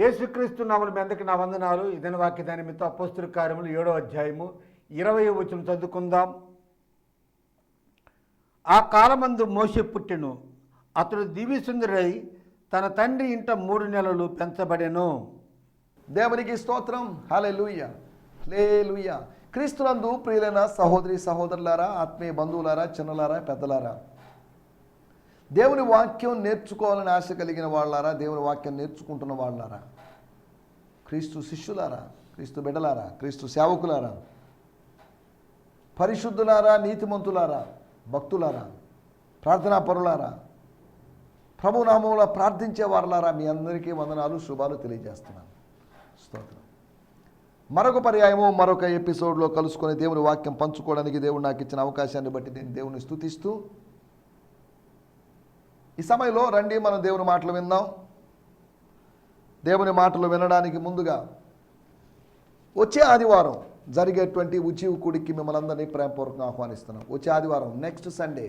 యేసుక్రీస్తు నామలు మీ అందరికీ నా వందనాలు. ఇదని వాక్య దాని మీద అపోస్తుల కార్యములు ఏడో అధ్యాయము ఇరవై వచ్చిన చదువుకుందాం. ఆ కాలమందు మోసే పుట్టెను. అతడు దివ్యసుందరై తన తండ్రి ఇంట మూడు నెలలు పెంచబడెను. దేవునికి స్తోత్రం. హలే లూయ లే లూయ క్రీస్తునందు ప్రియులైన సహోదరి సహోదరులారా ఆత్మీయ బంధువులారా చిన్నలారా పెద్దలారా దేవుని వాక్యం నేర్చుకోవాలని ఆశ కలిగిన వాళ్ళారా? దేవుని వాక్యం నేర్చుకుంటున్న వాళ్ళారా? క్రీస్తు శిష్యులారా? క్రీస్తు బిడలారా క్రీస్తు సేవకులారా? పరిశుద్ధులారా? నీతిమంతులారా? భక్తులారా? ప్రార్థనా పరులారా ప్రభునామంలో ప్రార్థించే వారులారా? మీ అందరికీ వందనాలు శుభాలు తెలియజేస్తున్నాను. స్తోత్రం. మరొక పర్యాయము మరొక ఎపిసోడ్లో కలుసుకొని దేవుని వాక్యం పంచుకోవడానికి దేవుడు నాకు ఇచ్చిన అవకాశాన్ని బట్టి నేను దేవుని స్థుతిస్తూ ఈ సమయంలో రండి మనం దేవుని మాటలు విందాం. దేవుని మాటలు వినడానికి ముందుగా వచ్చే ఆదివారం జరిగేటువంటి ఉజీవకుడికి మిమ్మల్ని అందరినీ ప్రేమపూర్వకంగా ఆహ్వానిస్తున్నాం. వచ్చే ఆదివారం నెక్స్ట్ సండే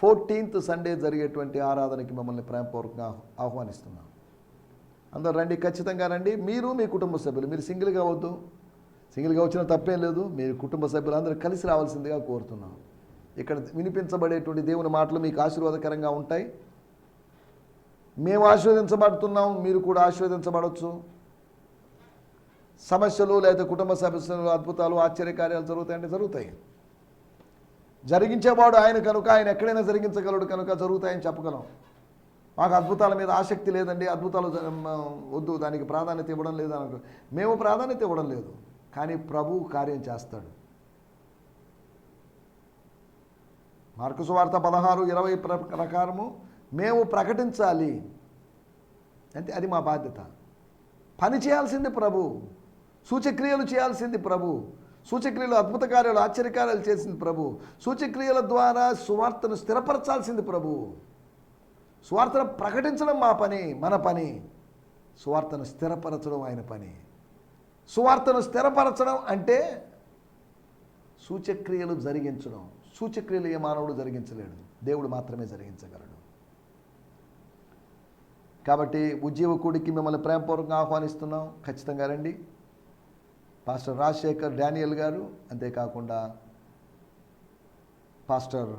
ఫోర్టీన్త్ సండే జరిగేటువంటి ఆరాధనకి మిమ్మల్ని ప్రేమపూర్వకంగా ఆహ్వానిస్తున్నాం. అందరు రండి ఖచ్చితంగా రండి. మీరు మీ కుటుంబ సభ్యులు మీరు సింగిల్గా వద్దు. సింగిల్గా వచ్చిన తప్పేం లేదు. మీరు కుటుంబ సభ్యులు అందరూ కలిసి రావాల్సిందిగా కోరుతున్నాం. ఇక్కడ వినిపించబడేటువంటి దేవుని మాటలు మీకు ఆశీర్వాదకరంగా ఉంటాయి. మేము ఆశీర్వదించబడుతున్నాం మీరు కూడా ఆశీర్వదించబడవచ్చు సమస్యలు లేదా కుటుంబ సమస్యలు అద్భుతాలు ఆశ్చర్యకార్యాలు జరుగుతాయంటే జరుగుతాయి. జరిగించేవాడు ఆయన కనుక ఆయన ఎక్కడైనా జరిగించగలడు కనుక జరుగుతాయని చెప్పగలం. మాకు అద్భుతాల మీద ఆసక్తి లేదండి అద్భుతాలు వద్దు దానికి ప్రాధాన్యత ఇవ్వడం లేదు అనుకో మేము ప్రాధాన్యత ఇవ్వడం లేదు కానీ ప్రభు కార్యం చేస్తాడు. మార్కుసు వార్త పదహారు ఇరవై ప్ర- ప్రకారము మేము ప్రకటించాలి అంటే అది మా బాధ్యత. పని చేయాల్సింది ప్రభు. సూచక్రియలు చేయాల్సింది ప్రభు. సూచక్రియలు అద్భుత కార్యాలు ఆశ్చర్యకార్యాలు చేసింది ప్రభు. సూచక్రియల ద్వారా సువార్తను స్థిరపరచాల్సింది ప్రభు. సువార్తను ప్రకటించడం మా పని మన పని. సువార్తను స్థిరపరచడం ఆయన పని. సువార్తను స్థిరపరచడం అంటే సూచక్రియలు జరిగించడం. సూచక్రియలు ఏ మానవుడు జరిగించలేడు. దేవుడు మాత్రమే జరిగించగలడు. కాబట్టి ఉజ్జీవకుడికి మిమ్మల్ని ప్రేమపూర్వకంగా ఆహ్వానిస్తున్నాం. ఖచ్చితంగా రండి. పాస్టర్ రాజశేఖర్ డానియల్ గారు అంతేకాకుండా పాస్టర్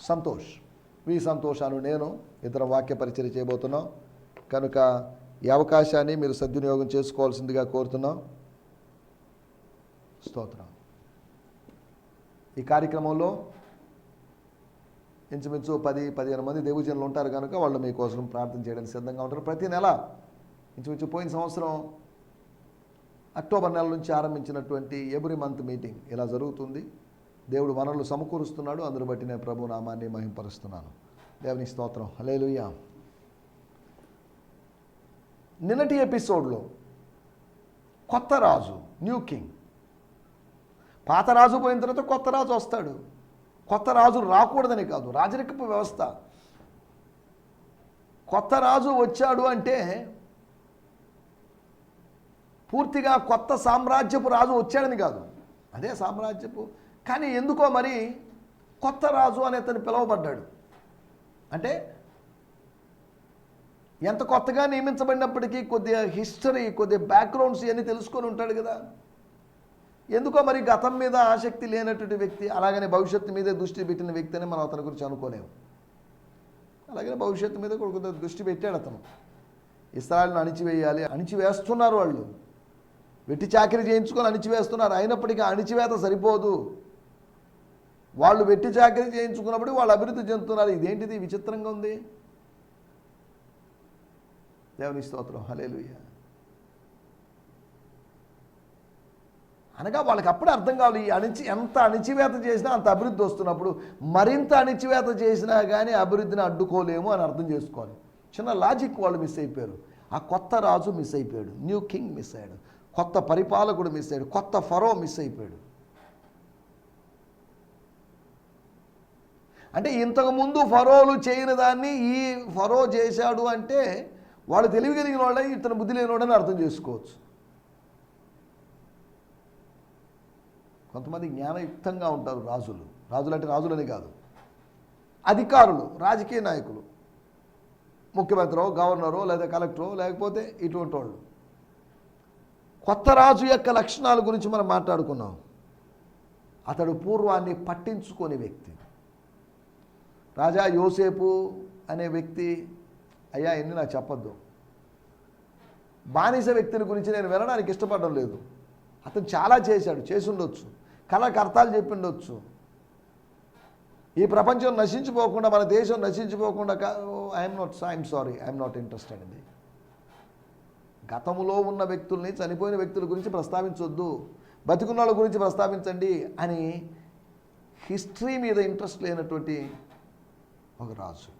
సంతోష్. వి సంతోష్ అను నేను ఇతర వాక్య పరిచయం చేయబోతున్నాం. కనుక ఈ అవకాశాన్ని మీరు సద్వినియోగం చేసుకోవాల్సిందిగా కోరుతున్నాం. స్తోత్రం. ఈ కార్యక్రమంలో ఇంచుమించు పది పదిహేను మంది దేవజనులు ఉంటారు కనుక వాళ్ళు మీకోసం ప్రార్థన చేయడానికి సిద్ధంగా ఉంటారు. ప్రతి నెల ఇంచుమించు పోయిన సంవత్సరం అక్టోబర్ నెల నుంచి ఆరంభించినటువంటి ఎవ్రీ మంత్ మీటింగ్ ఇలా జరుగుతుంది. దేవుడు వనరులు సమకూరుస్తున్నాడు. అందును బట్టి నేను ప్రభు నామాన్ని మహింపరుస్తున్నాను. దేవుని స్తోత్రం. హలేలుయ్యా నిన్నటి ఎపిసోడ్లో కొత్త రాజు న్యూ కింగ్. పాత రాజు పోయిన తర్వాత కొత్త రాజు వస్తాడు. కొత్త రాజు రాకూడదని కాదు రాజరికపు వ్యవస్థ. కొత్త రాజు వచ్చాడు అంటే పూర్తిగా కొత్త సామ్రాజ్యపు రాజు వచ్చాడని కాదు అదే సామ్రాజ్యపు. కానీ ఎందుకో మరి కొత్త రాజు అని అతను పిలువబడ్డాడు. అంటే ఎంత కొత్తగా నియమించబడినప్పటికీ కొద్దిగా హిస్టరీ కొద్దిగా బ్యాక్గ్రౌండ్స్ ఇవన్నీ తెలుసుకొని ఉంటాడు కదా. ఎందుకో మరి గతం మీద ఆసక్తి లేనటువంటి వ్యక్తి అలాగనే భవిష్యత్తు మీదే దృష్టి పెట్టిన వ్యక్తి అని మనం అతని గురించి అనుకోలేము. అలాగే భవిష్యత్తు మీద కూడా దృష్టి పెట్టాడు అతను. ఇస్రాయల్ని అణిచివేయాలి అణిచివేస్తున్నారు వాళ్ళు. వెట్టి చాకరీ చేయించుకొని అణిచివేస్తున్నారు. అయినప్పటికీ అణిచివేత సరిపోదు. వాళ్ళు వెట్టి చాకరీ చేయించుకున్నప్పుడు వాళ్ళు అభివృద్ధి చెందుతున్నారు. ఇదేంటిది? విచిత్రంగా ఉంది. దేవుని స్తోత్రం. హలేలుయ్యా అనగా వాళ్ళకి అప్పుడే అర్థం కావాలి అణిచి ఎంత అణిచివేత చేసినా అంత అభివృద్ధి వస్తున్నప్పుడు మరింత అణిచివేత చేసినా కానీ అభివృద్ధిని అడ్డుకోలేము అని అర్థం చేసుకోవాలి. చిన్న లాజిక్ వాళ్ళు మిస్ అయిపోయారు. ఆ కొత్త రాజు మిస్ అయిపోయాడు. న్యూ కింగ్ మిస్ అయ్యాడు. కొత్త పరిపాలకుడు మిస్ అయ్యాడు. కొత్త ఫరో మిస్ అయిపోయాడు. అంటే ఇంతకుముందు ఫరోలు చేయని దాన్ని ఈ ఫరో చేశాడు అంటే వాళ్ళు తెలివి కలిగిన వాళ్ళే ఇతను బుద్ధి లేనివాడని అర్థం చేసుకోవచ్చు. కొంతమంది జ్ఞానయుక్తంగా ఉంటారు రాజులు. రాజులు అంటే రాజులని కాదు. అధికారులు రాజకీయ నాయకులు. ముఖ్యమంత్రో గవర్నరో లేదా కలెక్టరో లేకపోతే ఇటువంటి వాళ్ళు. కొత్త రాజు యొక్క లక్షణాల గురించి మనం మాట్లాడుకున్నాం. అతడు పూర్వాన్ని పట్టించుకోని వ్యక్తి. రాజా యోసేపు అనే వ్యక్తి అయ్యా ఎన్ని నాకు చెప్పొద్దు. బానిస వ్యక్తిని గురించి నేను వినడానికి ఇష్టపడడం లేదు. అతను చాలా చేశాడు చేసి ఉండొచ్చు చెప్పిండొచ్చు. ఈ ప్రపంచం నశించిపోకుండా మన దేశం నశించిపోకుండా I'm not I'm sorry I'm not interested అండి గతంలో ఉన్న వ్యక్తుల్ని చనిపోయిన వ్యక్తుల గురించి ప్రస్తావించొద్దు. బతికున్న వాళ్ళ గురించి ప్రస్తావించండి అని హిస్టరీ మీద ఇంట్రెస్ట్ లేనటువంటి ఒక రాజు.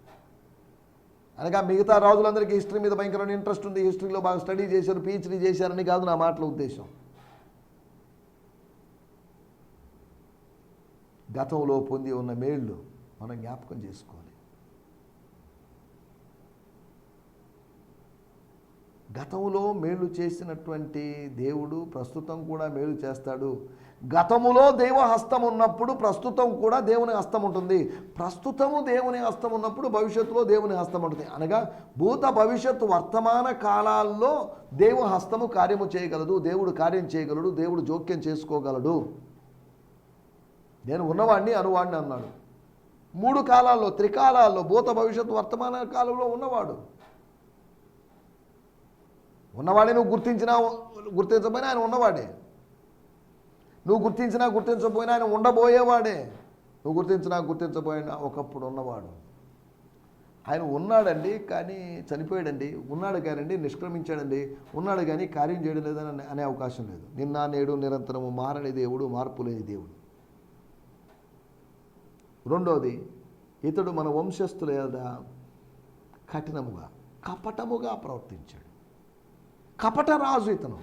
అనగా మిగతా రాజులందరికీ హిస్టరీ మీద భయంకరమైన ఇంట్రెస్ట్ ఉంది. హిస్టరీలో బాగా స్టడీ చేశారు పిహెచ్డీ చేశారని కాదు నా మాటల ఉద్దేశం. గతంలో పొంది ఉన్న మేళ్ళు మనం జ్ఞాపకం చేసుకోవాలి. గతంలో మేలు చేసినటువంటి దేవుడు ప్రస్తుతం కూడా మేలు చేస్తాడు. గతములో దైవ హస్తం ఉన్నప్పుడు ప్రస్తుతం కూడా దేవుని హస్తం ఉంటుంది. ప్రస్తుతము దేవుని హస్తం ఉన్నప్పుడు భవిష్యత్తులో దేవుని హస్తం ఉంటుంది. అనగా భూత భవిష్యత్తు వర్తమాన కాలాల్లో దేవ హస్తము కార్యము చేయగలదు దేవుడు కార్యం చేయగలడు దేవుడు జోక్యం చేసుకోగలడు. నేను ఉన్నవాడిని అనువాడిని అన్నాడు. మూడు కాలాల్లో త్రికాలాల్లో భూత భవిష్యత్తు వర్తమాన కాలంలో ఉన్నవాడు. ఉన్నవాడే నువ్వు గుర్తించినా గుర్తించబోయినా ఆయన ఉన్నవాడే. నువ్వు గుర్తించినా గుర్తించబోయినా ఆయన ఉండబోయేవాడే. నువ్వు గుర్తించినా గుర్తించబోయినా ఒకప్పుడు ఉన్నవాడు. ఆయన ఉన్నాడండి కానీ చనిపోయాడండి. ఉన్నాడు కానండి నిష్క్రమించాడండి. ఉన్నాడు కానీ కార్యం చేయడం లేదని అనే- అనే అవకాశం లేదు. నిన్న నేడు నిరంతరము మారని దేవుడు మార్పు లేని దేవుడు. రెండోది ఇతడు మన వంశస్థుల లేదా కఠినముగా కపటముగా ప్రవర్తించాడు. కపట రాజు ఇతను.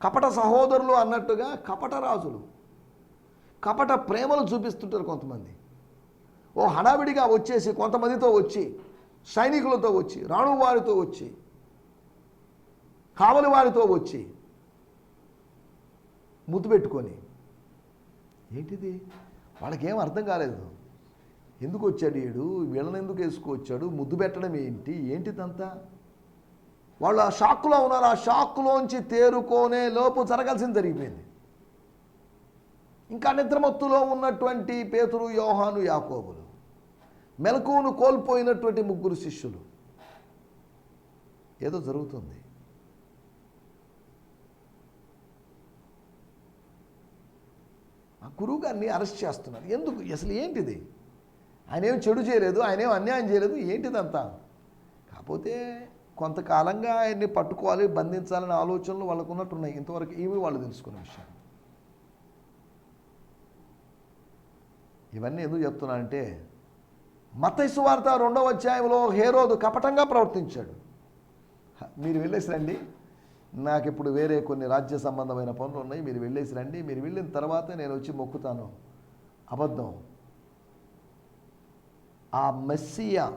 కపట సహోదరులు అన్నట్టుగా కపట రాజులు కపట ప్రేమలు చూపిస్తుంటారు కొంతమంది. ఓ హడావిడిగా వచ్చేసి కొంతమందితో వచ్చి సైనికులతో వచ్చి రాణు వారితో వచ్చి కావలి వారితో వచ్చి ముద్దు పెట్టుకొని ఏంటిది? వాళ్ళకేం అర్థం కాలేదు. ఎందుకు వచ్చాడు వీడు? వీళ్ళని ఎందుకు వేసుకొచ్చాడు? ముద్దు పెట్టడం ఏంటి? ఏంటిదంతా? వాళ్ళు ఆ షాక్లో ఉన్నారు. ఆ షాక్లోంచి తేరుకోనే లోపు జరగాల్సింది జరిగిపోయింది. ఇంకా నిద్రమత్తులో ఉన్నటువంటి పేతురు యోహాను యాకోబులు. మెలకువను కోల్పోయినటువంటి ముగ్గురు శిష్యులు. ఏదో జరుగుతుంది. ఆ గురువు గారిని అరెస్ట్ చేస్తున్నారు. ఎందుకు? అసలు ఏంటిది? ఆయన ఏం చెడు చేయలేదు ఆయన ఏం అన్యాయం చేయలేదు ఏంటిదంతా? కాకపోతే కొంతకాలంగా ఆయన్ని పట్టుకోవాలి బంధించాలనే ఆలోచనలు వాళ్ళకు ఉన్నట్టున్నాయి ఇంతవరకు ఇవి వాళ్ళు తెలుసుకునే విషయం. ఇవన్నీ ఎందుకు చెప్తున్నానంటే మతైసు వార్త రెండవ అధ్యాయంలో హేరోదు కపటంగా ప్రవర్తించాడు. మీరు వెళ్ళేసి రండి. నాకు ఇప్పుడు వేరే కొన్ని రాజ్య సంబంధమైన పనులు ఉన్నాయి. మీరు వెళ్ళేసి రండి. మీరు వెళ్ళిన తర్వాత నేను వచ్చి మొక్కుతాను. అబద్ధం. ఆ మెస్సియా.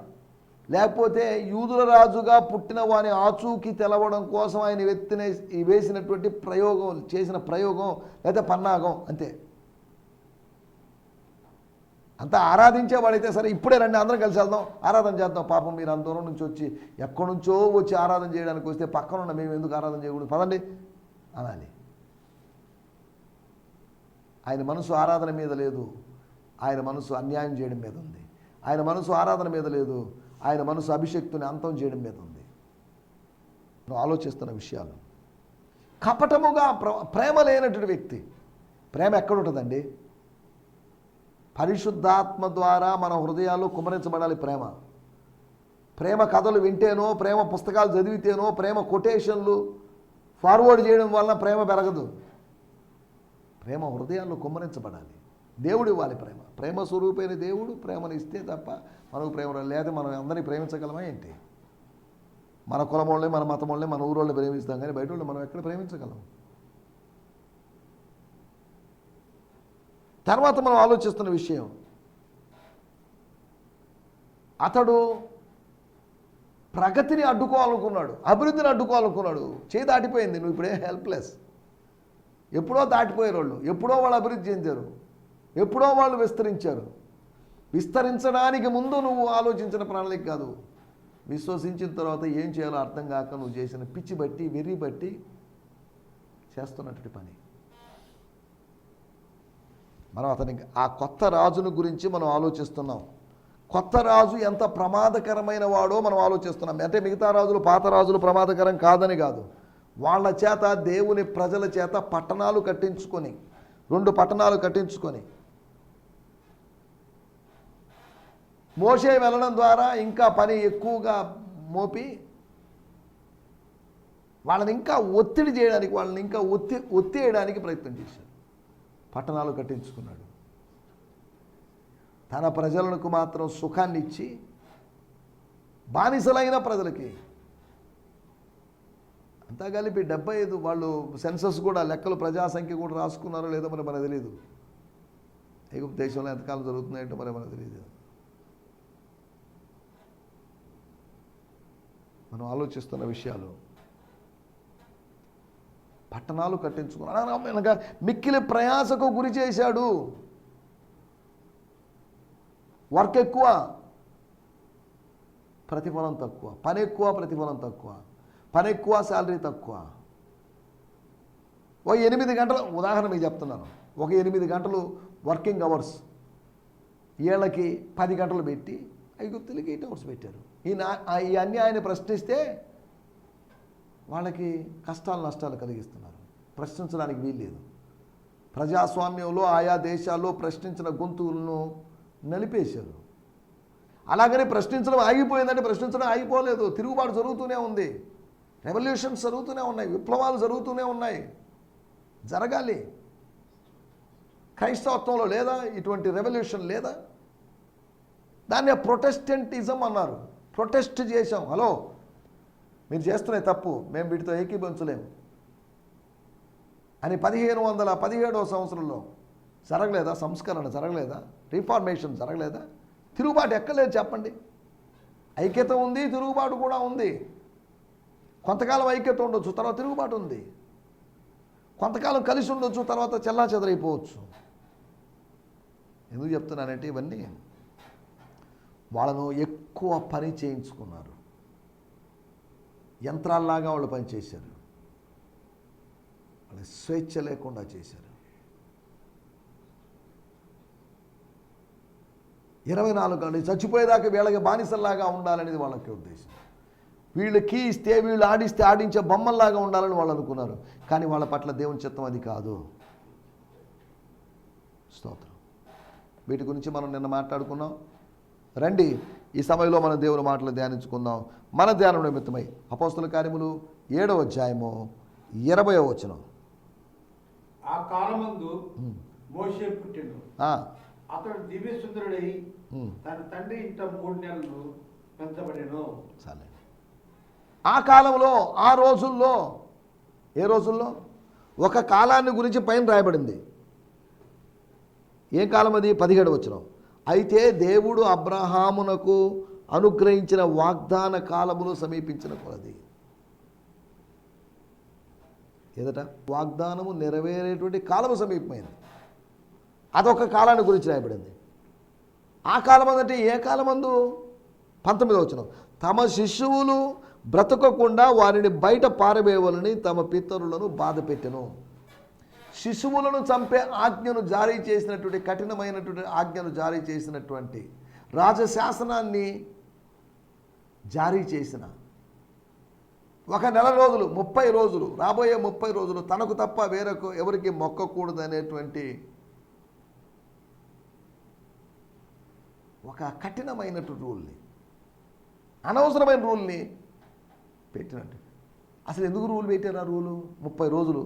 లేకపోతే యూదుల రాజుగా పుట్టిన వాని ఆచూకి తెలవడం కోసం ఆయన వెత్తిన వేసినటువంటి ప్రయోగం చేసిన ప్రయోగం లేదా పన్నాగం అంతే. అంతా ఆరాధించేవాడైతే సరే ఇప్పుడే రండి అందరం కలిసి వెళ్దాం ఆరాధన చేద్దాం. పాపం మీరు అంత దూరం నుంచి వచ్చి ఎక్కడి నుంచో వచ్చి ఆరాధన చేయడానికి వస్తే పక్కనున్న మేము ఎందుకు ఆరాధన చేయకూడదు? పదండి. అనాలి. ఆయన మనసు ఆరాధన మీద లేదు. ఆయన మనసు అన్యాయం చేయడం మీద ఉంది. ఆయన మనసు ఆరాధన మీద లేదు. ఆయన మనసు అభిషక్తుని అంతం చేయడం మీద ఉంది. నువ్వు ఆలోచిస్తున్న విషయాలు. కపటముగా ప్ర- ప్రేమ లేనటువంటి వ్యక్తి. ప్రేమ ఎక్కడ ఉంటుందండి? పరిశుద్ధాత్మ ద్వారా మన హృదయాలు కుమరించబడాలి ప్రేమ. ప్రేమ కథలు వింటేనో ప్రేమ పుస్తకాలు చదివితేనో ప్రేమ కొటేషన్లు ఫార్వర్డ్ చేయడం వలన ప్రేమ పెరగదు. ప్రేమ హృదయాల్లో కుమ్మరించబడాలి దేవుడు ఇవ్వాలి ప్రేమ. ప్రేమ స్వరూపైన దేవుడు ప్రేమను ఇస్తే తప్ప మనకు ప్రేమ లేదా మనం అందరినీ ప్రేమించగలమా ఏంటి? మన కులం వాళ్ళని మన మతం వాళ్ళని మన ఊరోళ్ళని ప్రేమిస్తాం కానీ బయట వాళ్ళు మనం ఎక్కడ ప్రేమించగలం? తర్వాత మనం ఆలోచిస్తున్న విషయం. అతడు ప్రగతిని అడ్డుకోవాలనుకున్నాడు అభివృద్ధిని అడ్డుకోవాలనుకున్నాడు. చేయి దాటిపోయింది నువ్వు ఇప్పుడే హెల్ప్లెస్ ఎప్పుడో దాటిపోయారు వాళ్ళు ఎప్పుడో వాళ్ళు అభివృద్ధి చెందారు ఎప్పుడో వాళ్ళు విస్తరించారు. విస్తరించడానికి ముందు నువ్వు ఆలోచించిన ప్రణాళిక కాదు. విశ్వసించిన తర్వాత ఏం చేయాలో అర్థం కాక నువ్వు చేసిన పిచ్చి బట్టి వెర్రి బట్టి చేస్తున్నటువంటి పని. మనం అతనికి ఆ కొత్త రాజును గురించి మనం ఆలోచిస్తున్నాం. కొత్త రాజు ఎంత ప్రమాదకరమైన వాడో మనం ఆలోచిస్తున్నాం. అంటే మిగతా రాజులు పాత రాజులు ప్రమాదకరం కాదని కాదు. వాళ్ళ చేత దేవుని ప్రజల చేత పట్టణాలు కట్టించుకొని రెండు పట్టణాలు కట్టించుకొని మోసే వెళ్ళడం ద్వారా ఇంకా పని ఎక్కువగా మోపి వాళ్ళని ఇంకా ఒత్తిడి చేయడానికి వాళ్ళని ఇంకా ఒత్తి ఒత్తేయడానికి ప్రయత్నం చేశారు. పట్టణాలు కట్టించుకున్నాడు. తన ప్రజలకు మాత్రం సుఖాన్ని ఇచ్చి బానిసలైన ప్రజలకి అంతా కలిపి డెబ్బై ఐదు వాళ్ళు సెన్సస్ కూడా లెక్కలు ప్రజాసంఖ్య కూడా రాసుకున్నారో లేదో మరి మనకు తెలియదు ఎగుప్తు దేశంలో ఎంతకాలం జరుగుతున్నాయంటే మరి మనకు తెలియదు మనం ఆలోచిస్తున్న విషయాలు పట్టణాలు కట్టించుకున్నాడు. అనగా మిక్కిలి ప్రయాసకు గురి చేశాడు. వర్క్ ఎక్కువ ప్రతిఫలం తక్కువ పని ఎక్కువ ప్రతిఫలం తక్కువ పని ఎక్కువ శాలరీ తక్కువ. ఒక ఎనిమిది గంటలు ఉదాహరణ మీకు చెప్తున్నాను. ఒక ఎనిమిది గంటలు వర్కింగ్ అవర్స్. ఏళ్ళకి పది గంటలు పెట్టి ఐగుప్తులకి ఎయిట్ అవర్స్ పెట్టారు. ఈ నా ఆ- ఈ అన్యాయాన్ని ప్రశ్నిస్తే వాళ్ళకి కష్టాలు నష్టాలు కలిగిస్తున్నారు. ప్రశ్నించడానికి వీల్లేదు. ప్రజాస్వామ్యంలో ఆయా దేశాల్లో ప్రశ్నించిన గొంతులను నలిపేశారు. అలాగనే ప్రశ్నించడం ఆగిపోయిందంటే ప్రశ్నించడం ఆగిపోలేదు. తిరుగుబాటు జరుగుతూనే ఉంది. రెవల్యూషన్స్ జరుగుతూనే ఉన్నాయి. విప్లవాలు జరుగుతూనే ఉన్నాయి. జరగాలి. క్రైస్తవత్వంలో లేదా? ఇటువంటి రెవల్యూషన్ లేదా? దాన్ని ప్రొటెస్టెంటిజం అన్నారు. ప్రొటెస్ట్ చేశాం. హలో మీరు చేస్తున్న తప్పు మేము వీటితో ఏకీభవించలేము. అని పదిహేను వందల పదిహేడవ సంవత్సరంలో జరగలేదా? సంస్కరణ జరగలేదా? రిఫార్మేషన్ జరగలేదా? తిరుగుబాటు ఎక్కలేదు చెప్పండి. ఐక్యత ఉంది తిరుగుబాటు కూడా ఉంది. కొంతకాలం ఐక్యత ఉండొచ్చు తర్వాత తిరుగుబాటు ఉంది. కొంతకాలం కలిసి ఉండొచ్చు తర్వాత చెల్లా చెదరైపోవచ్చు. ఎందుకు చెప్తున్నానంటే ఇవన్నీ? వాళ్ళను ఎక్కువ పని చేయించుకున్నారు. యంత్రాల్లాగా వాళ్ళు పనిచేశారు. వాళ్ళ స్వేచ్ఛ లేకుండా చేశారు. ఇరవై నాలుగు గంటలు చచ్చిపోయేదాకా వీళ్ళకి బానిసల్లాగా ఉండాలనేది వాళ్ళకి ఉద్దేశం. వీళ్ళు కీ ఇస్తే వీళ్ళు ఆడిస్తే ఆడించే బొమ్మల్లాగా ఉండాలని వాళ్ళు అనుకున్నారు. కానీ వాళ్ళ పట్ల దేవుని చిత్తం అది కాదు. స్తోత్రం. వీటి గురించి మనం నిన్న మాట్లాడుకున్నాం. రండి ఈ సమయంలో మన దేవుని మాటలు ధ్యానించుకుందాం. మన ధ్యానం నిమిత్తమై అపోస్తుల కార్యములు ఏడవ అధ్యాయము ఇరవయో వచనం. ఆ కాలమందు మోషే పుట్టెను ఆ, అతడు దివ్య సుందరుడై తన తండ్రి ఇంట మూడు నెలలు పెంచబడెను. చాలే ఆ కాలంలో ఆ రోజుల్లో ఏ రోజుల్లో? ఒక కాలాన్ని గురించి పైన రాయబడింది. ఏ కాలం అది పదిహేడు వచ్చిన అయితే దేవుడు అబ్రహామునకు అనుగ్రహించిన వాగ్దాన కాలమును సమీపించిన కొలది. ఏదట? వాగ్దానము నెరవేరేటువంటి కాలము సమీపమైంది. అదొక కాలాన్ని గురించి రాయబడింది. ఆ కాలం అంటే ఏ కాలమందు? పంతొమ్మిది వచ్చిన తమ శిశువులు బ్రతకకుండా వారిని బయట పారవేయవలని తమ పితరులను బాధ పెట్టెను శిశువులను చంపే ఆజ్ఞను జారీ చేసినటువంటి కఠినమైనటువంటి ఆజ్ఞను జారీ చేసినటువంటి రాజశాసనాన్ని జారీ చేసిన ఒక నెల రోజులు ముప్పై రోజులు రాబోయే ముప్పై రోజులు తనకు తప్ప వేరొక ఎవరికి మొక్కకూడదు అనేటువంటి ఒక కఠినమైనటువంటి రూల్ని అనవసరమైన రూల్ని పెట్టినట్టు. అసలు ఎందుకు రూల్ పెట్టారు ఆ రూలు? ముప్పై రోజులు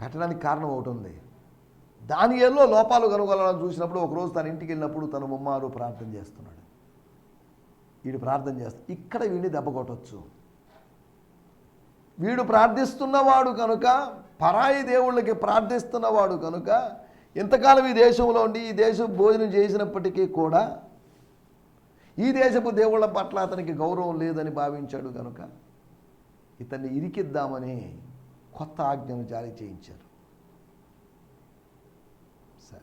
పెట్టడానికి కారణం ఒకటి ఉంది. దానిలో లోపాలు కనుగొనాలని చూసినప్పుడు ఒకరోజు తన ఇంటికి వెళ్ళినప్పుడు తను ముమ్మారు ప్రార్థన చేస్తున్నాడు. వీడు ప్రార్థన చేస్తా ఇక్కడ వీడిని దెబ్బ కొట్టచ్చు. వీడు ప్రార్థిస్తున్నవాడు కనుక పరాయి దేవుళ్ళకి ప్రార్థిస్తున్నవాడు కనుక ఇంతకాలం ఈ దేశంలో ఉండి ఈ దేశం భోజనం చేసినప్పటికీ కూడా ఈ దేశపు దేవుళ్ళ పట్ల అతనికి గౌరవం లేదని భావించాడు కనుక ఇతన్ని ఇరికిద్దామని కొత్త ఆజ్ఞను జారీ చేయించారు. సరే.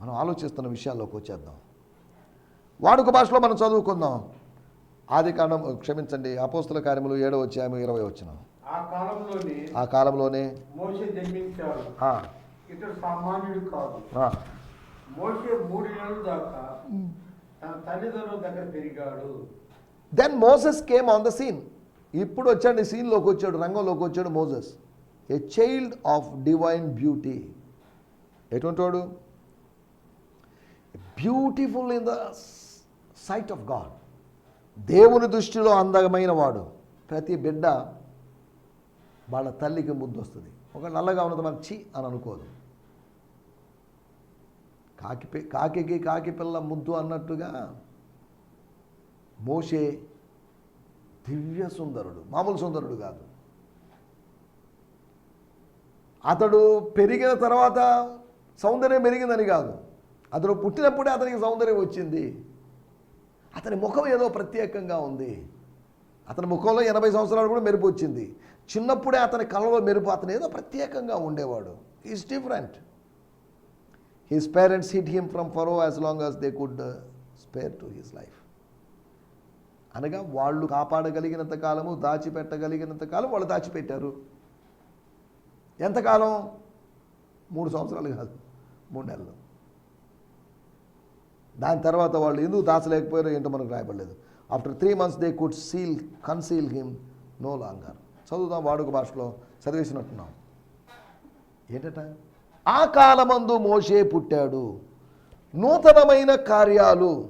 మనం ఆలోచిస్తున్న విషయాల్లోకి వచ్చేద్దాం. వాడుక భాషలో మనం చదువుకుందాం. ఆది కాండం క్షమించండి అపోస్తుల కార్యములు ఏడవ వచ్చాము ఇరవై వచ్చిన ఆ కాలంలోనే ఆ కాలంలోనే మోషే జన్మించాడు. ఆ, ఇతడు సామాన్యుడు కాదు. ఆ, మోషే మూడు నెలల దాకా తన తల్లిదండ్రుల దగ్గర పెరిగాడు. Then Moses came on the scene ఇప్పుడు వచ్చాడు సీన్లోకి వచ్చాడు రంగంలోకి వచ్చాడు Moses. A child of divine beauty ఎటువంటి వాడు beautiful in the sight of God దేవుని దృష్టిలో అందమైన వాడు ప్రతి బిడ్డ వాళ్ళ తల్లికి ముద్దు వస్తుంది ఒక నల్లగా ఉన్నది మనకి చి అని అనుకోదు. కాకి కాకికి కాకి పిల్ల ముద్దు అన్నట్టుగా మోషే దివ్య సుందరుడు మామూలు సుందరుడు కాదు. అతడు పెరిగిన తర్వాత సౌందర్యం పెరిగిందని కాదు. అతడు పుట్టినప్పుడే అతనికి సౌందర్యం వచ్చింది. అతని ముఖం ఏదో ప్రత్యేకంగా ఉంది. అతని ముఖంలో ఎనభై సంవత్సరాలు కూడా మెరుపు వచ్చింది. చిన్నప్పుడే అతని కళ్ళలో మెరుపు అతను ఏదో ప్రత్యేకంగా ఉండేవాడు. Is different his parents hit him from Pharaoh as long as they could spare to his life అనగా వాళ్ళు కాపాడగలిగినంత కాలము దాచిపెట్టగలిగినంత కాలం వాళ్ళు దాచిపెట్టారు. ఎంతకాలం? మూడు సంవత్సరాలు కాదు మూడు నెలలు. దాని తర్వాత వాళ్ళు ఎందుకు దాచలేకపోయారో ఏంటో మనకు రాయబడలేదు. After three months they could seal conceal him no longer చదువుదాం వాడుక భాషలో చదివేసినట్టున్నాం. ఏంటట? ఆ కాలమందు మోషే పుట్టాడు. నూతనమైన కార్యాలు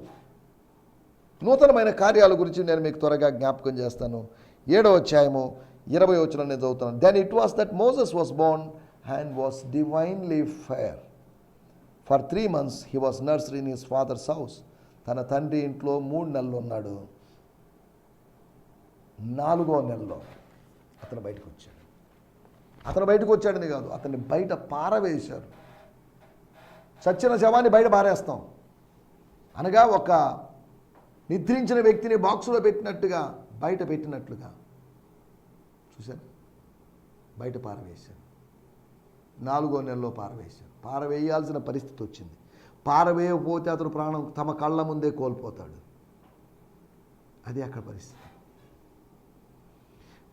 నూతనమైన కార్యాల గురించి నేను మీకు త్వరగా జ్ఞాపకం చేస్తాను. ఏడవ అధ్యాయము ఇరవై వచ్చిన నేను చదువుతున్నాను. Then it was that Moses was born and was divinely fire for three months he was nursery in his father's house తన తండ్రి ఇంట్లో మూడు నెలలు ఉన్నాడు. నాలుగో నెలలో అతను బయటకు వచ్చాడు. అతను బయటకు వచ్చాడని కాదు అతన్ని బయట పారవేశారు. చచ్చిన శవాన్ని బయట పారేస్తాం. అనగా ఒక నిద్రించిన వ్యక్తిని బాక్సులో పెట్టినట్టుగా బయట పెట్టినట్లుగా. చూశాను బయట పారవేశాను నాలుగో నెలలో పారవేశాను పారవేయాల్సిన పరిస్థితి వచ్చింది. పారవేయకపోతే అతడు ప్రాణం తమ కళ్ళ ముందే కోల్పోతాడు. అది అక్కడ పరిస్థితి.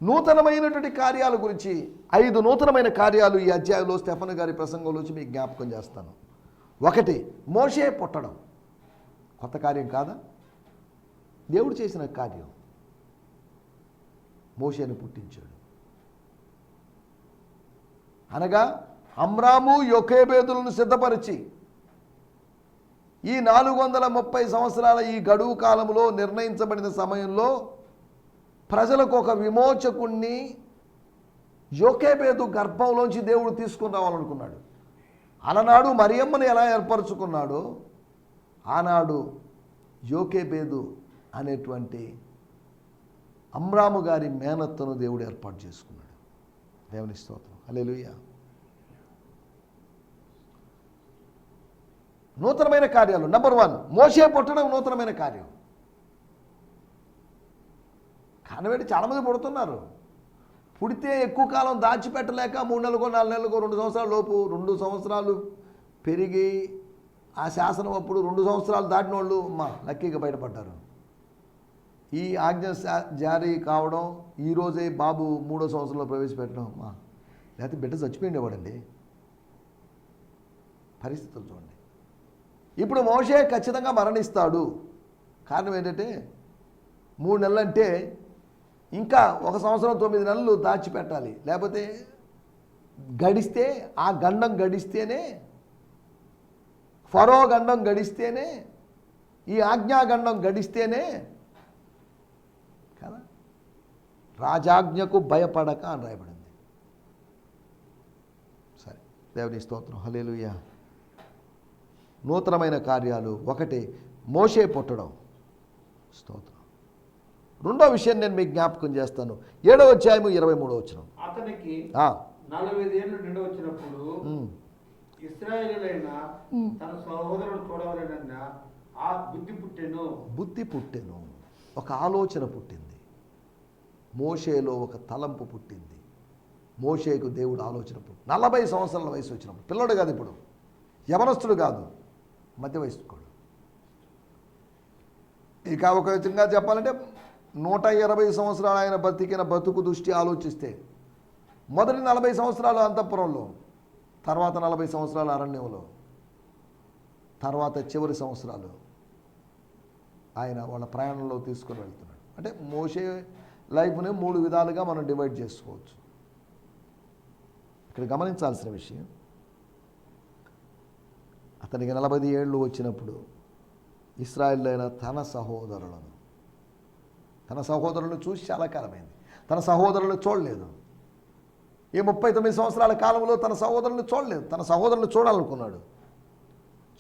నూతనమైనటువంటి కార్యాల గురించి ఐదు నూతనమైన కార్యాలు ఈ అధ్యాయంలో స్టెఫన్ గారి ప్రసంగంలో వచ్చి మీకు జ్ఞాపకం చేస్తాను. ఒకటి మోషే పుట్టడం. కొత్త కార్యం కాదా? దేవుడు చేసిన కార్యం. మోషేను పుట్టించాడు. అనగా అమ్రాము యొకేబేదులను సిద్ధపరిచి ఈ నాలుగు వందల ముప్పై సంవత్సరాల ఈ గడువు కాలంలో నిర్ణయించబడిన సమయంలో ప్రజలకు ఒక విమోచకుణ్ణి యోకేబేదు గర్భంలోంచి దేవుడు తీసుకుని రావాలనుకున్నాడు. అలనాడు మరియమ్మను ఎలా ఏర్పరచుకున్నాడో ఆనాడు యోకేబేదు అనేటువంటి అమ్రాము గారి మేనత్తను దేవుడు ఏర్పాటు చేసుకున్నాడు. దేవుని స్తోత్రం. హల్లెలూయా. నూతనమైన కార్యాలు. నెంబర్ వన్ మోసే పుట్టడం నూతనమైన కార్యం. కానబెట్టి చాలామంది పుడుతున్నారు. పుడితే ఎక్కువ కాలం దాచిపెట్టలేక మూడు నెలలకో నాలుగు నెలలకో రెండు సంవత్సరాల లోపు రెండు సంవత్సరాలు పెరిగి ఆ శాసనం అప్పుడు రెండు సంవత్సరాలు దాటిన వాళ్ళు మా లక్కీగా బయటపడ్డారు. ఈ ఆజ్ఞ జారీ కావడం ఈరోజే బాబు మూడో సంవత్సరంలో ప్రవేశపెట్టడం అమ్మా లేకపోతే బిడ్డ చచ్చిపోయిండేవాడండి. పరిస్థితులు చూడండి. ఇప్పుడు మోషే ఖచ్చితంగా మరణిస్తాడు. కారణం ఏంటంటే మూడు నెలలు అంటే ఇంకా ఒక సంవత్సరం తొమ్మిది నెలలు దాచిపెట్టాలి. లేకపోతే గడిస్తే ఆ గండం గడిస్తేనే ఫరో గండం గడిస్తేనే ఈ ఆజ్ఞాగండం గడిస్తేనే కదా రాజాజ్ఞకు భయపడక అని రాయబడింది. సరే దేవుని స్తోత్రం. హలేలుయ్యా నూతనమైన కార్యాలు ఒకటి మోషే పుట్టడం. స్తోత్రం. రెండో విషయం నేను మీకు జ్ఞాపకం చేస్తాను. ఏడవ అధ్యాయము ఇరవై మూడో వచ్చిన అతనికి వచ్చినప్పుడు తన సహోదరుడు చూడవలనన్న ఆ బుద్ధి పుట్టెను. బుద్ధి పుట్టెను. ఒక ఆలోచన పుట్టింది. మోషేలో ఒక తలంపు పుట్టింది. మోషేకు దేవుడు ఆలోచన పుట్టి నలభై సంవత్సరాల వయసు వచ్చినప్పుడు. పిల్లడు కాదు ఇప్పుడు. యవనస్తుడు కాదు. మధ్య వయస్కుడు. ఇక ఒక విధంగా చెప్పాలంటే నూట ఇరవై సంవత్సరాలు ఆయన బతికిన బతుకు దృష్టి ఆలోచిస్తే మొదటి నలభై సంవత్సరాలు అంతఃపురంలో తర్వాత నలభై సంవత్సరాలు అరణ్యంలో తర్వాత చివరి సంవత్సరాలు ఆయన వాళ్ళ ప్రయాణంలో తీసుకుని వెళ్తున్నాడు. అంటే మోసే లైఫ్ని మూడు విధాలుగా మనం డివైడ్ చేసుకోవచ్చు. ఇక్కడ గమనించాల్సిన విషయం అతనికి నలభై ఏళ్ళు వచ్చినప్పుడు ఇస్రాయేల్ అయిన తన సహోదరులను తన సహోదరులను చూసి చాలా కాలమైంది. తన సహోదరులను చూడలేదు. ఈ ముప్పై తొమ్మిది సంవత్సరాల కాలంలో తన సహోదరులను చూడలేదు. తన సహోదరులను చూడాలనుకున్నాడు.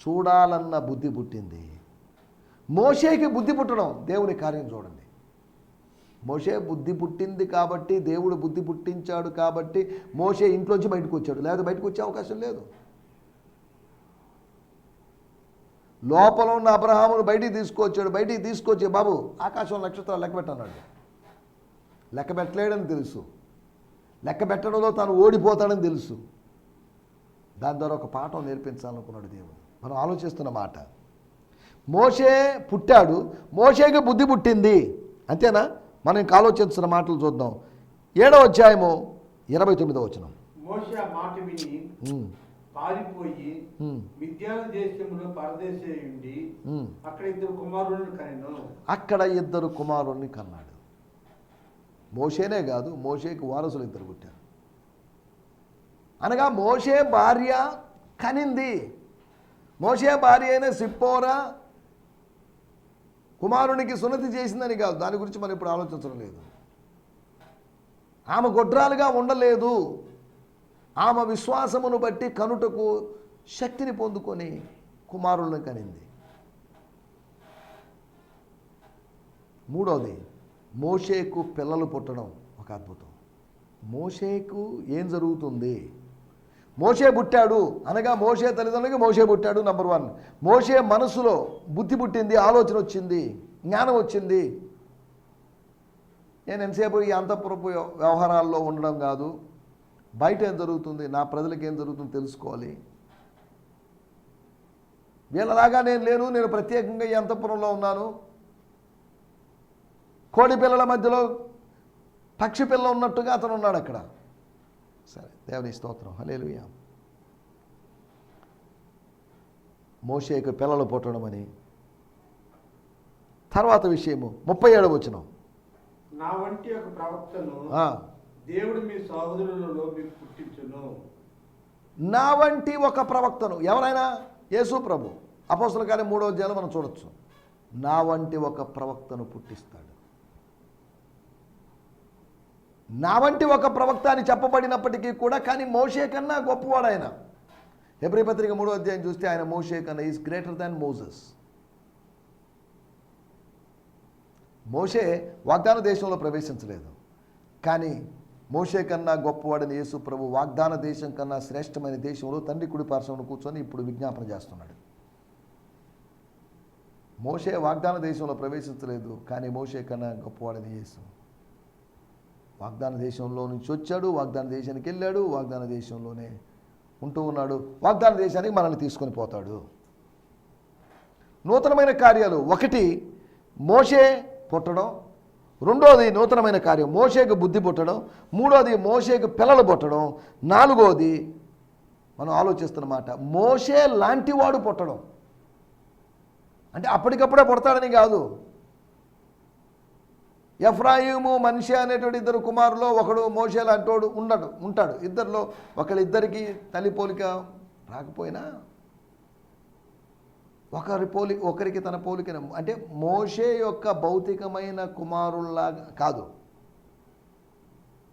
చూడాలన్న బుద్ధి పుట్టింది. మోషేకి బుద్ధి పుట్టడం దేవుని కార్యం చూడండి. మోషే బుద్ధి పుట్టింది కాబట్టి దేవుడు బుద్ధి పుట్టించాడు కాబట్టి మోషే ఇంట్లోంచి బయటకు వచ్చాడు. లేదా బయటకు వచ్చే అవకాశం లేదు. లోపల ఉన్న అబ్రహామును బయటికి తీసుకొచ్చాడు. బయటికి తీసుకొచ్చి బాబు ఆకాశం నక్షత్రాలు లెక్క పెట్టన్నాడు లెక్క పెట్టలేడని తెలుసు. లెక్క పెట్టడంలో తాను ఓడిపోతాడని తెలుసు. దాని ద్వారా ఒక పాఠం నేర్పించాలనుకున్నాడు దేవుడు. మనం ఆలోచిస్తున్న మాట. మోషే పుట్టాడు. మోషేకి బుద్ధి పుట్టింది. అంతేనా? మనం ఇంకా ఆలోచిస్తున్న మాటలు చూద్దాం. ఏడవ అధ్యాయము ఇరవై తొమ్మిదో వచనం. మోషే ఆ మాట విని ఉమ్, పారిపోయి ఉమ్, మిద్యాన దేశంలో పరదేశయుండి ఉమ్. అక్కడ ఇద్దరు కుమారులను కనెను. అక్కడ ఇద్దరు కుమారుల్ని కన్నాడు. మోషేనే కాదు మోషేకి వారసులు ఇద్దరు పుట్టారు. అనగా మోషే భార్య కనింది. మోషే భార్య అయిన సిప్పోరా కుమారునికి సున్నతి చేసిందని కాదు. దాని గురించి మనం ఇప్పుడు ఆలోచించడం లేదు. ఆమె గొడ్రాలుగా ఉండలేదు. ఆమె విశ్వాసమును బట్టి కనుటకు శక్తిని పొందుకొని కుమారులను కనింది. మూడవది మోషేకు పిల్లలు పుట్టడం ఒక అద్భుతం. మోషేకు ఏం జరుగుతుంది? మోషే పుట్టాడు. అనగా మోషే తల్లిదండ్రులకి మోషే పుట్టాడు నంబర్ వన్ మోషే మనసులో బుద్ధి పుట్టింది ఆలోచన వచ్చింది జ్ఞానం వచ్చింది. నేను ఎంతసేపు ఈ అంతఃపురపు వ్యవహారాల్లో ఉండడం కాదు బయట ఏం జరుగుతుంది నా ప్రజలకు ఏం జరుగుతుంది తెలుసుకోవాలి. వీళ్ళలాగా నేను లేను నేను ప్రత్యేకంగా ఈ అంతఃపురంలో ఉన్నాను. కోడి పిల్లల మధ్యలో పక్షి పిల్ల ఉన్నట్టుగా అతను ఉన్నాడు అక్కడ. సరే దేవుని స్తోత్రం. హలేలుయ మోషేకు పిల్లలు పుట్టడం అని తర్వాత విషయము ముప్పై ఏడు వచ్చిన నా వంటి ఒక ప్రవక్తను దేవుడు మీ సహోదరులలో మీకు పుట్టించును. నా వంటి ఒక ప్రవక్తను. ఎవరైనా? యేసు ప్రభు. అపోసల కానీ మూడో అధ్యాయంలో మనం చూడొచ్చు. నా వంటి ఒక ప్రవక్తను పుట్టిస్తాడు. నా వంటి ఒక ప్రవక్త అని చెప్పబడినప్పటికీ కూడా కానీ మోషే కన్నా గొప్పవాడు ఆయన హెబ్రిపత్రిక మూడో అధ్యాయం చూస్తే ఆయన మోషే కన్నా ఈజ్ గ్రేటర్ దాన్ మోజస్ మోషే వాగ్దాన దేశంలో ప్రవేశించలేదు. కానీ మోషే కన్నా గొప్పవాడని యేసు ప్రభు వాగ్దాన దేశం కన్నా శ్రేష్టమైన దేశంలో తండ్రి కుడి పార్శ్వను కూర్చొని ఇప్పుడు విజ్ఞాపన చేస్తున్నాడు. మోషే వాగ్దాన దేశంలో ప్రవేశించలేదు కానీ మోషే కన్నా గొప్పవాడని యేసు. వాగ్దాన దేశంలో నుంచి వచ్చాడు వాగ్దాన దేశానికి వెళ్ళాడు వాగ్దాన దేశంలోనే ఉంటూ ఉన్నాడు. వాగ్దాన దేశానికి మనల్ని తీసుకొని పోతాడు. నూతనమైన కార్యాలు. ఒకటి మోషే పుట్టడం. రెండోది నూతనమైన కార్యం. మోషేకు బుద్ధి పుట్టడం. మూడోది మోషేకు పిల్లలు పుట్టడం. నాలుగోది మనం ఆలోచిస్తున్నమాట మోషే లాంటివాడు పుట్టడం. అంటే అప్పటికప్పుడే పుడతాడని కాదు. ఎఫ్రాయిము మనిషి అనేటువంటి ఇద్దరు కుమారులో ఒకడు మోషే లాంటోడు ఉండడు ఉంటాడు. ఇద్దరిలో ఒకళ్ళిద్దరికి తల్లి పోలిక రాకపోయినా ఒకరి పోలి ఒకరికి తన పోలికన. అంటే మోషే యొక్క భౌతికమైన కుమారుల్లాగా కాదు.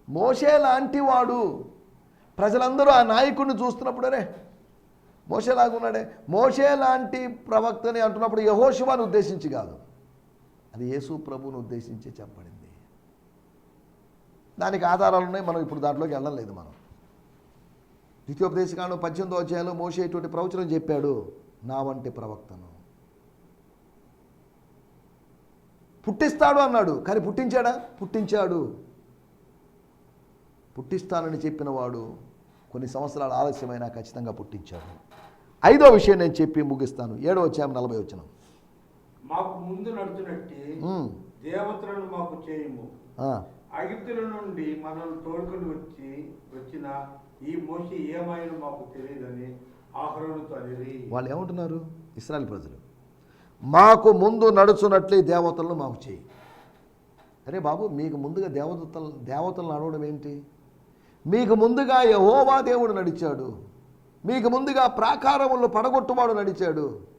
మోషే లాంటి వాడు ప్రజలందరూ ఆ నాయకుడిని చూస్తున్నప్పుడే మోషేలాగా ఉన్నాడే మోషే లాంటి ప్రవక్తని అంటున్నప్పుడు యహోశివాని ఉద్దేశించి కాదు. అది యేసు ప్రభువును ఉద్దేశించి చెప్పబడింది. దానికి ఆధారాలు ఉన్నాయి మనం ఇప్పుడు దాంట్లోకి వెళ్ళలేదు మనం. ద్వితీయోపదేశకాండం పద్దెనిమిదో అధ్యాయంలో మోషే ఇటువంటి ప్రవచనం చెప్పాడు నా వంటి ప్రవక్తను. పుట్టిస్తాడు అన్నాడు కానీ పుట్టించాడా? పుట్టించాడు. పుట్టిస్తానని చెప్పిన వాడు కొన్ని సంవత్సరాలు ఆలస్యమైనా ఖచ్చితంగా పుట్టించాడు. ఐదో విషయం నేను చెప్పి ముగిస్తాను. ఏడో వచ్చాము నలభై వచ్చినాం మాకు ముందు నడుచునట్టి దేవతలను మాకు చేయము. ఆ, ఐగుప్తుల నుండి మనల్ని తోడుకొని వచ్చి వచ్చిన ఈ మోషి ఏమైనా మాకు తెలియదని ఆహరణతో అనేది వాళ్ళు ఏమంటున్నారు? ఇస్రాయల్ ప్రజలు మాకు ముందు నడుచున్నట్లే దేవతలను మాకు చేయి. అరే బాబు మీకు ముందుగా దేవతలు దేవతలు నడవడం ఏంటి? మీకు ముందుగా యహోవా దేవుడు నడిచాడు. మీకు ముందుగా ప్రాకారములు పడగొట్టువాడు నడిచాడు.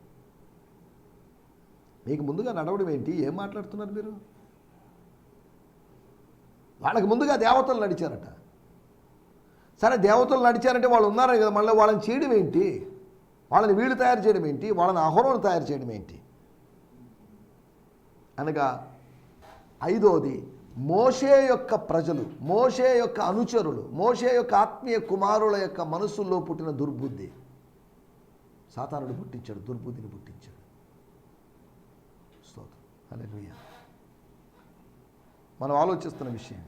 మీకు ముందుగా నడవడం ఏంటి? ఏం మాట్లాడుతున్నారు మీరు? వాళ్ళకి ముందుగా దేవతలు నడిచారట. సరే దేవతలు నడిచారంటే వాళ్ళు ఉన్నారని కదా మళ్ళీ వాళ్ళని చేయడం ఏంటి? వాళ్ళని వీళ్ళు తయారు చేయడం ఏంటి? వాళ్ళని అహరోను తయారు చేయడం ఏంటి? అనగా ఐదోది మోషే యొక్క ప్రజలు మోషే యొక్క అనుచరులు మోషే యొక్క ఆత్మీయ కుమారుల యొక్క మనస్సుల్లో పుట్టిన దుర్బుద్ధి. సాతానుడు పుట్టించాడు దుర్బుద్ధిని పుట్టించాడు. అలెలుయ మనం ఆలోచిస్తున్న విషయం.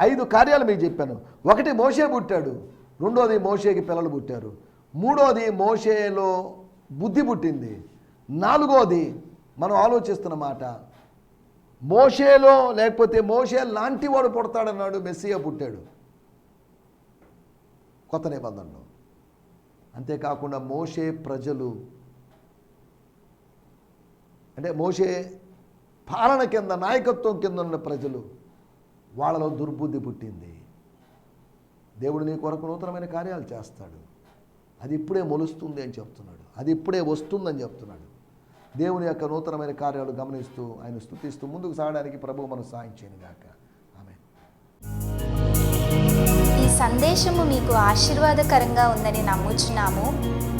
ఐదు కార్యాలు మీకు చెప్పాను. ఒకటి మోషే పుట్టాడు. రెండోది మోషేకి పిల్లలు పుట్టారు. మూడోది మోషేలో బుద్ధి పుట్టింది. నాలుగోది మనం ఆలోచిస్తున్న మాట. మోషేలో లేకపోతే మోషే లాంటి వాడు పుడతాడన్నాడు మెస్సియా పుట్టాడు. కొత్త నిబంధనలో. అంతేకాకుండా మోషే ప్రజలు అంటే మోషే పాలన కింద నాయకత్వం కింద ఉన్న ప్రజలు వాళ్ళలో దుర్బుద్ధి పుట్టింది. దేవుడు నీ కొరకు నూతనమైన కార్యాలు చేస్తాడు. అది ఇప్పుడే మొలుస్తుంది అని చెప్తున్నాడు. అది ఇప్పుడే వస్తుందని చెప్తున్నాడు. దేవుని యొక్క నూతనమైన కార్యాలు గమనిస్తూ ఆయన స్థుతిస్తూ ముందుకు సాగడానికి ప్రభు మనం సాయం చేయనుగాక ఆమె ఈ సందేశము మీకు ఆశీర్వాదకరంగా ఉందని నమ్ముచున్నాము.